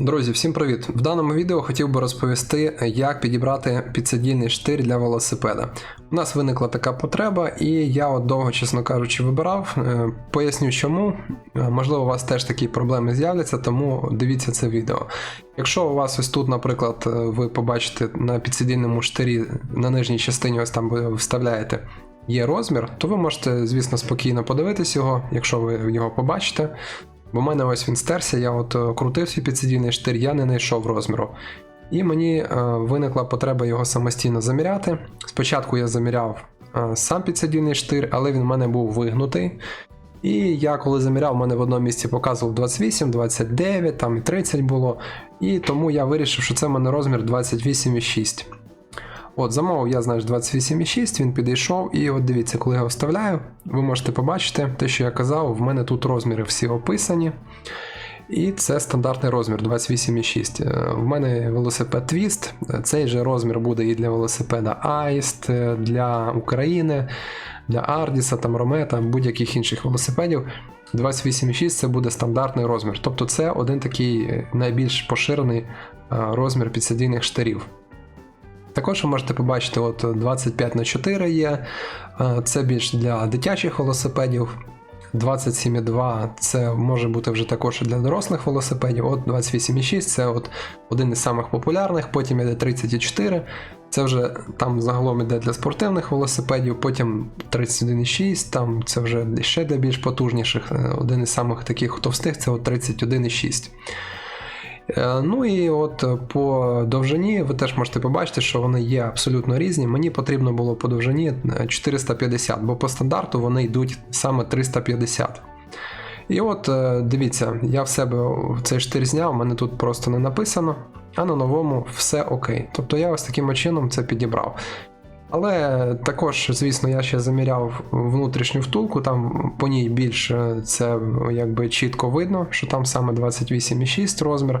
Друзі, всім привіт! В даному відео хотів би розповісти, як підібрати підсидільний штир для велосипеда. У нас виникла така потреба, і я от довго, чесно кажучи, вибирав. Е, Поясню чому. Е, Можливо, у вас теж такі проблеми з'являться, тому дивіться це відео. Якщо у вас ось тут, наприклад, е, ви побачите на підсидільному штирі на нижній частині, ось там ви вставляєте. Є розмір, то ви можете, звісно, спокійно подивитись його, якщо ви його побачите. Бо в мене ось він стерся, я от е, крутив свій підсидільний штир, я не знайшов розміру. І мені е, виникла потреба його самостійно заміряти. Спочатку я заміряв е, сам підсидільний штир, але він в мене був вигнутий. І я коли заміряв, в мене в одному місці показував 28, 29, там і 30 було. І тому я вирішив, що це в мене розмір 28,6. От, замовив я, знаєш, 28,6, він підійшов, і от дивіться, коли я вставляю, ви можете побачити те, що я казав, в мене тут розміри всі описані. І це стандартний розмір 28,6. Е, В мене велосипед Twist. Е, Цей же розмір буде і для велосипеда Аїст, е, для України, для Ардіса, там Ромета, будь-яких інших велосипедів. 28,6 це буде стандартний розмір. Тобто це один такий найбільш поширений розмір підсидійних штирів. Також ви можете побачити, от 25 на 4 є. е, Це більш для дитячих велосипедів. 27,2 це може бути вже також для дорослих велосипедів. От 28,6 це от один із самих популярних, потім іде 34. Це вже там загалом іде для спортивних велосипедів, потім 31,6, там це вже ще для більш потужніших. Е, Один із самих таких товстих це от 31,6. Е, Ну і от е, по довжині ви теж можете побачити, що вони є абсолютно різні. Мені потрібно було по довжині е, 450, бо по стандарту вони йдуть саме 350. І от е, дивіться, я в себе цей штир зняв, у мене тут просто не написано, а на новому все окей. Тобто я ось таким чином це підібрав. Але також, звісно, я ще заміряв внутрішню втулку, там по ній більше це якби чітко видно, що там саме 28,6 розмір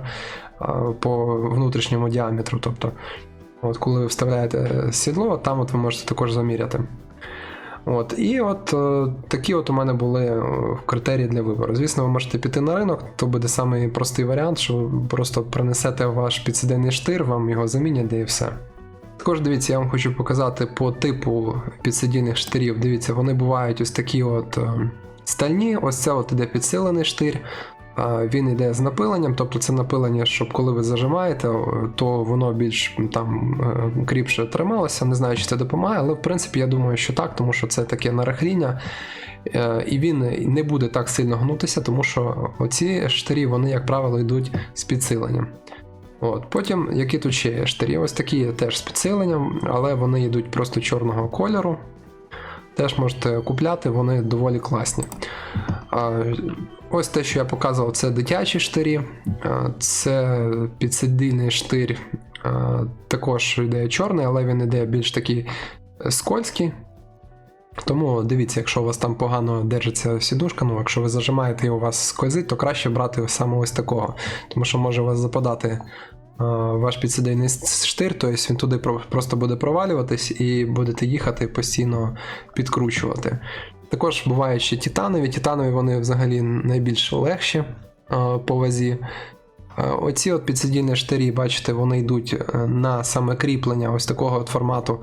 по внутрішньому діаметру. Тобто, от коли ви вставляєте сідло, там от ви можете також заміряти. От, і от е, такі от у мене були е, критерії для вибору. Звісно, ви можете піти на ринок, то буде самий простий варіант, що ви просто принесете ваш підсидельний штир, вам його замінять, і все. Також дивіться, я вам хочу показати по типу підсидільних штирів. Дивіться, вони бувають ось такі от е, стальні, ось це от іде підсилений штир. а Він йде з напиленням, тобто це напилення, щоб коли ви зажимаєте, то воно більш там е, кріпше трималося. Не знаю, чи це допомагає, але в принципі я думаю, що так, тому що це таке нарахління. Е, І він не буде так сильно гнутися, тому що оці штирі, вони, як правило, йдуть з підсиленням. От. Потім, які тут ще є штирі, ось такі є теж з підсиленням, але вони йдуть просто чорного кольору. Теж можете купляти, вони доволі класні. Ось те, що я показував, це дитячі штирі, це підсидильний штир, також йде чорний, але він йде більш такий скользький. Тому дивіться, якщо у вас там погано держиться сідушка, ну якщо ви зажимаєте і у вас скользить, то краще брати саме ось такого. Тому що може у вас западати ваш підсидельний штир, тобто він туди просто буде провалюватись і будете їхати постійно підкручувати. Також бувають ще титанові. Титанові вони взагалі найбільш легші по вазі. Оці от підсидільні штирі, бачите, вони йдуть е, на саме кріплення ось такого от формату,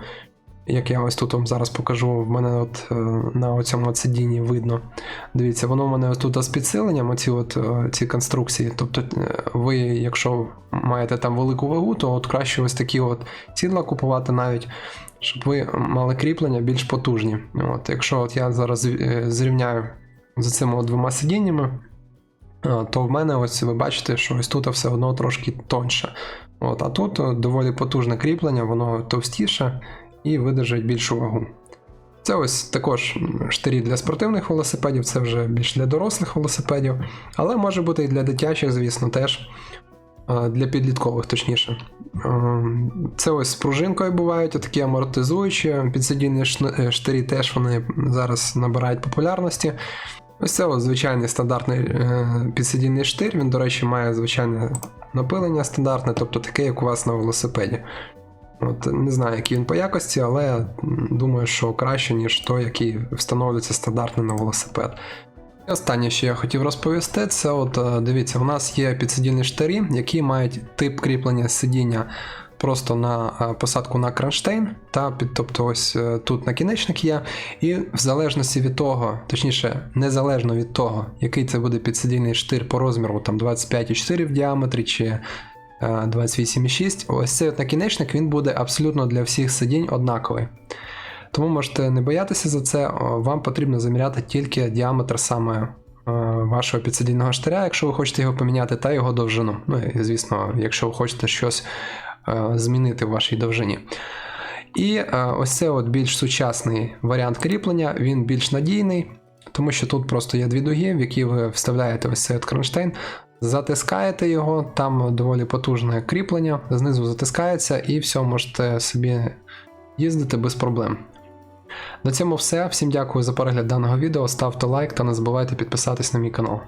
як я ось тут вам зараз покажу, в мене от е, на цьому сидінні видно. Дивіться, воно в мене ось тут з підсиленням, оці от е, ці конструкції. Тобто, е, ви, якщо маєте там велику вагу, то от краще ось такі от сідла купувати навіть, щоб ви мали кріплення більш потужні. От, якщо от я зараз зрівняю за цими двома сидіннями, то в мене ось ви бачите, що ось тут все одно трошки тоньше. От, а тут доволі потужне кріплення, воно товстіше і видержать більшу вагу. Це ось також штирі для спортивних велосипедів, це вже більш для дорослих велосипедів, але може бути і для дитячих, звісно, теж для підліткових, точніше. Це ось з пружинкою бувають, такі амортизуючі, підсидільні е, штирі теж вони зараз набирають популярності. Ось це ось звичайний стандартний е, підсидільний штир. Він, до речі, має звичайне напилення стандартне, тобто таке, як у вас на велосипеді. От, не знаю, який він по якості, але думаю, що краще, ніж той, який встановлюється стандартно на велосипед. І Останнє, що я хотів розповісти, це от е, дивіться, у нас є підсидільні штирі, які мають тип кріплення сидіння просто на е, посадку на кронштейн, та під, тобто ось е, тут накінечник є. І в залежності від того, точніше, незалежно від того, який це буде підсидільний штир по розміру, там 25,4 в діаметрі чи 28,6, ось цей от накінечник він буде абсолютно для всіх сидінь однаковий. Тому можете не боятися за це, вам потрібно заміряти тільки діаметр саме е, вашого підсидільного штиря, якщо ви хочете його поміняти, та його довжину. Ну і звісно, якщо ви хочете щось е, змінити в вашій довжині. І е, ось це от більш сучасний варіант кріплення, він більш надійний, тому що тут просто є дві дуги, в які ви вставляєте ось цей кронштейн, затискаєте його, там доволі потужне кріплення, знизу затискається, і все, можете собі їздити без проблем. На цьому все. Всім дякую за перегляд даного відео. Ставте лайк та не забувайте підписатись на мій канал.